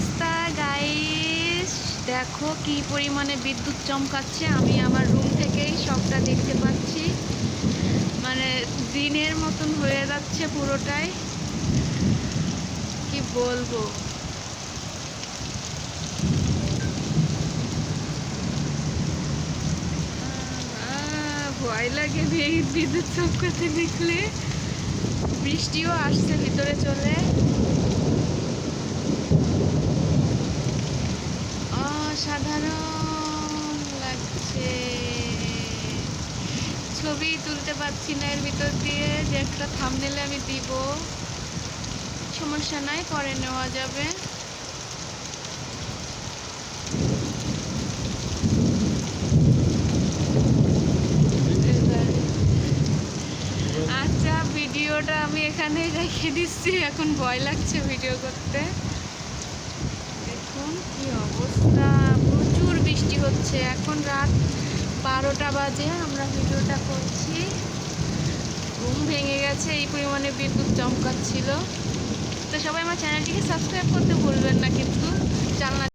অবস্থা গাইস দেখো কি পরিমাণে বিদ্যুৎ চমকাচ্ছে। আমি আমার রুম থেকেই সবটা দেখতে পাচ্ছি। মানে দিনের মতন হয়ে যাচ্ছে পুরোটাই। কি বলব? ভয় লাগে বিদ্যুৎ চমকাতে দেখলে। বৃষ্টিও আসছে ভিতরে চলে অসাধারণ লাগছে ছবি তুলতে পারছি না এর ভিতর দিয়ে যে একটা থামনেলে আমি দিব। সমস্যা নাই, পরে নেওয়া যাবে। আচ্ছা ভিডিওটা আমি এখানেই রেখে দিচ্ছি। এখন ভয় লাগছে ভিডিও করতে। দেখুন কি অবস্থা। প্রচুর বৃষ্টি হচ্ছে। এখন রাত বারোটা বাজে, আমরা ভিডিওটা করছি। ঘুম ভেঙে গেছে, এই পরিমাণে বিদ্যুৎ চমকাচ্ছিল। তো সবাই আমার চ্যানেলটিকে সাবস্ক্রাইব করতে ভুলবেন না কিন্তু। জানলা